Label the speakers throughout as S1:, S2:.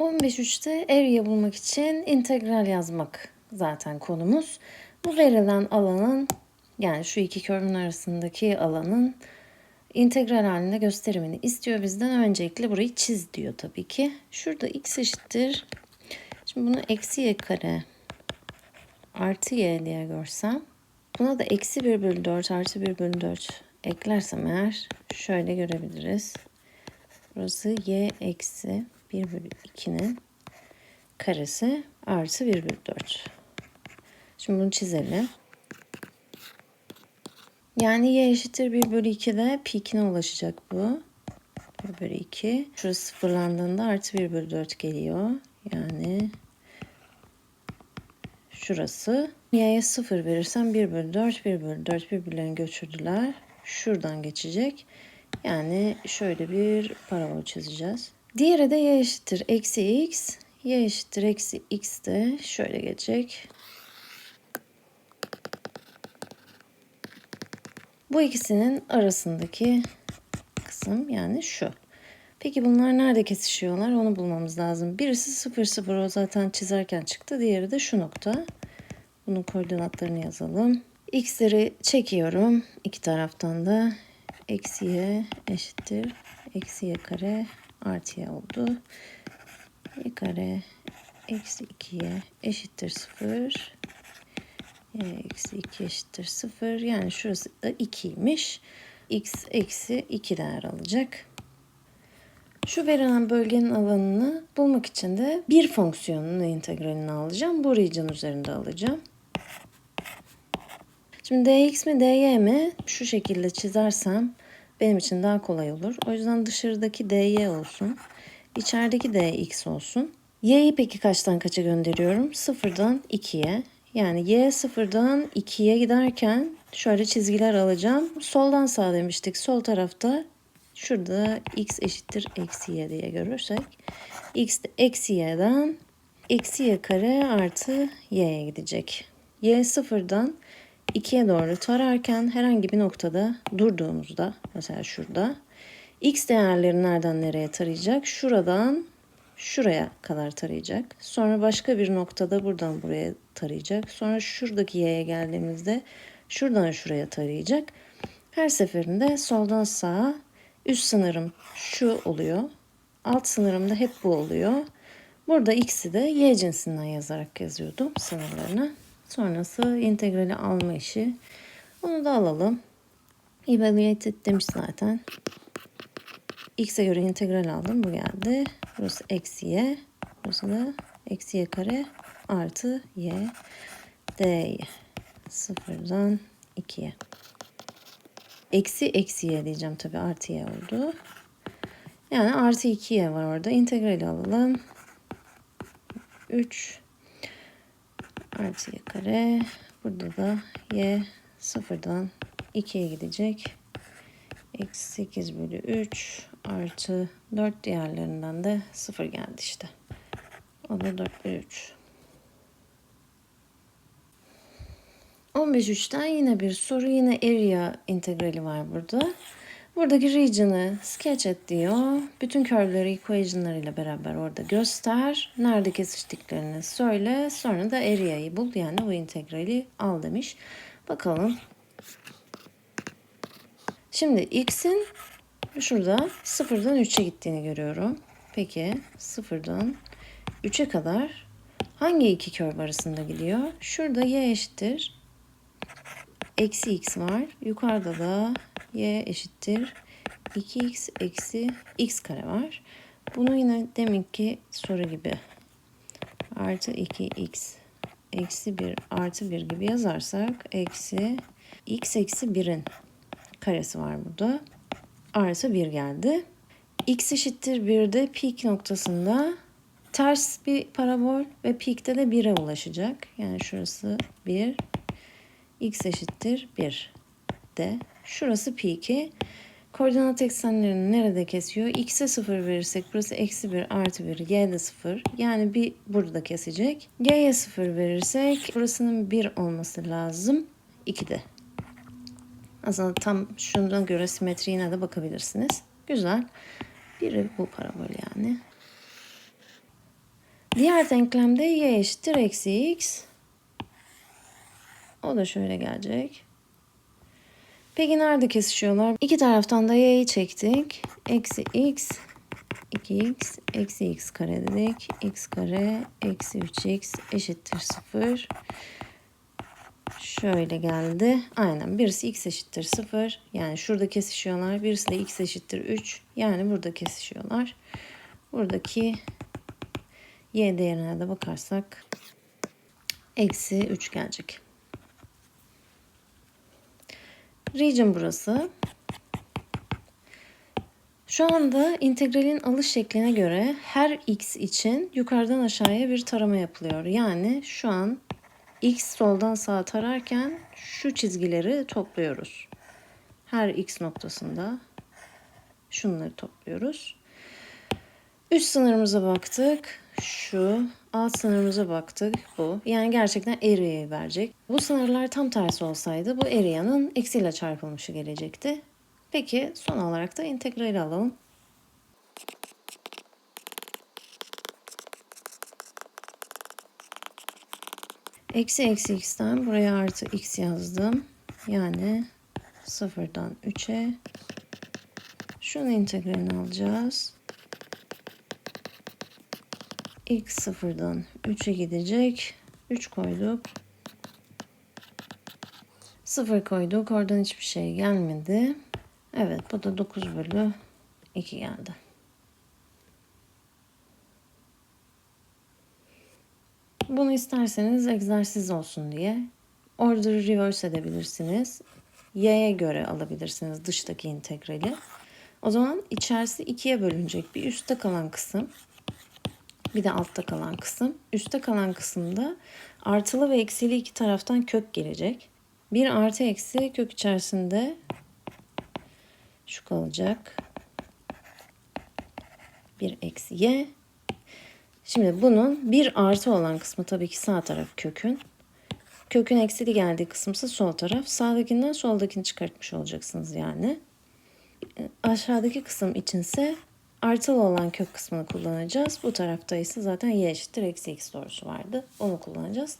S1: 15.3'te area bulmak için integral yazmak zaten konumuz. Bu verilen alanın yani şu iki körün arasındaki alanın integral halinde gösterimini istiyor bizden. Öncelikle burayı çiz diyor tabii ki. Şurada x eşittir. Şimdi bunu eksi y kare artı y diye görsem. Buna da eksi 1 bölü 4 artı 1 bölü 4 eklersem eğer şöyle görebiliriz. Burası y eksi 1 bölü 2'nin karesi artı 1 bölü 4. Şimdi bunu çizelim. Yani y eşittir 1 bölü 2'de pikine ulaşacak bu. 1 bölü 2. Şurası sıfırlandığında artı 1 bölü 4 geliyor. Yani şurası. Y'ye 0 verirsem 1 bölü 4, 1 bölü 4 birbirlerini götürdüler. Şuradan geçecek. Yani şöyle bir parabol çizeceğiz. Diğeri de y eşittir eksi x. y eşittir eksi x de şöyle gelecek. Bu ikisinin arasındaki kısım yani şu. Peki bunlar nerede kesişiyorlar onu bulmamız lazım. Birisi 0 0 o zaten çizerken çıktı. Diğeri de şu nokta. Bunun koordinatlarını yazalım. X'leri çekiyorum iki taraftan da. Eksi y eşittir. Eksi y kare artı y oldu. y kare eksi 2y eşittir 0 y eksi 2 eşittir 0 yani şurası da 2'ymiş. x eksi 2 değer alacak. Şu verilen bölgenin alanını bulmak için de bir fonksiyonun integralini alacağım. Bu region üzerinde alacağım. Şimdi dx mi dy mi şu şekilde çizersem benim için daha kolay olur. O yüzden dışarıdaki dy olsun. İçerideki dx olsun. y'yi peki kaçtan kaça gönderiyorum? Sıfırdan 2'ye. Yani y sıfırdan 2'ye giderken şöyle çizgiler alacağım. Soldan sağ demiştik. Sol tarafta şurada x eşittir eksi y diye görürsek. x de eksi y'den eksi y kare artı y'ye gidecek. y sıfırdan 2'ye doğru tararken herhangi bir noktada durduğumuzda mesela şurada x değerleri nereden nereye tarayacak? Şuradan şuraya kadar tarayacak. Sonra başka bir noktada buradan buraya tarayacak. Sonra şuradaki y'ye geldiğimizde şuradan şuraya tarayacak. Her seferinde soldan sağa üst sınırım şu oluyor. Alt sınırım da hep bu oluyor. Burada x'i de y cinsinden yazarak yazıyordum sınırlarını. Sonrası integrali alma işi. Onu da alalım. Evaluated demiş zaten. X'e göre integral aldım. Bu geldi. Burası eksi y. Burası da eksi y kare artı y. dy. Sıfırdan 2'ye. Eksi eksi y diyeceğim tabi artı y oldu. Yani artı 2y var orada. İntegrali alalım. 3 artı y kare. Burada da y sıfırdan 2'ye gidecek. Eksi 8 bölü 3 artı 4 diğerlerinden de 0 geldi işte. O da 4 bölü 3. 15.3'ten yine bir soru. Yine area integrali var burada. Buradaki region'ı sketch et diyor. Bütün curve'leri equation'larıyla beraber orada göster. Nerede kesiştiklerini söyle. Sonra da area'yı bul. Yani bu integrali al demiş. Bakalım. Şimdi x'in şurada sıfırdan 3'e gittiğini görüyorum. Peki sıfırdan 3'e kadar hangi iki curve arasında gidiyor? Şurada y eşittir. Eksi x var. Yukarıda da y eşittir 2x eksi x kare var. Bunu yine deminki soru gibi artı 2x eksi 1 artı 1 gibi yazarsak eksi x eksi 1'in karesi var burada. Artı 1 geldi. x eşittir 1'de peak noktasında ters bir parabol ve peak'te de 1'e ulaşacak. Yani şurası 1 x eşittir 1 de. Şurası peak'i. Koordinat eksenlerini nerede kesiyor? X'e 0 verirsek burası eksi 1 artı 1. Y'de 0. Yani bir burada kesecek. Y'ye 0 verirsek burasının 1 olması lazım. 2'de. Aslında tam şuna göre simetriğine de bakabilirsiniz. Güzel. Biri bu parabol yani. Diğer denklemde y eşittir eksi x. O da şöyle gelecek. Peki nerede kesişiyorlar? İki taraftan da y'yi çektik. Eksi x 2x eksi x kare dedik. x kare eksi 3x eşittir 0. Şöyle geldi. Aynen birisi x eşittir 0. Yani şurada kesişiyorlar. Birisi de x eşittir 3. Yani burada kesişiyorlar. Buradaki y değerine de bakarsak eksi 3 gelecek. Region burası. Şu anda integralin alış şekline göre her x için yukarıdan aşağıya bir tarama yapılıyor. Yani şu an x soldan sağa tararken şu çizgileri topluyoruz. Her x noktasında şunları topluyoruz. Üst sınırımıza baktık. Şu. Alt sınırımıza baktık. Bu. Yani gerçekten area'yı verecek. Bu sınırlar tam tersi olsaydı bu area'nın eksiyle çarpılmışı gelecekti. Peki son olarak da integrali alalım. Eksi eksi x'ten buraya artı x yazdım. Yani sıfırdan 3'e. Şunun integralini alacağız. X sıfırdan 3'e gidecek. 3 koyduk. 0 koyduk. Oradan hiçbir şey gelmedi. Evet bu da 9 bölü 2 geldi. Bunu isterseniz egzersiz olsun diye order'ı reverse edebilirsiniz. Y'ye göre alabilirsiniz dıştaki integrali. O zaman içerisi ikiye bölünecek. Bir üstte kalan kısım bir de altta kalan kısım. Üstte kalan kısımda artılı ve eksili iki taraftan kök gelecek. Bir artı eksi kök içerisinde şu kalacak. Bir eksi y. Şimdi bunun bir artı olan kısmı tabii ki sağ taraf kökün. Kökün eksili geldiği kısımsa sol taraf. Sağdakinden soldakini çıkartmış olacaksınız yani. Aşağıdaki kısım içinse artılı olan kök kısmını kullanacağız. Bu tarafta ise zaten y eşittir eksi x doğrusu vardı. Onu kullanacağız.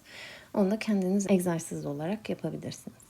S1: Onu da kendiniz egzersiz olarak yapabilirsiniz.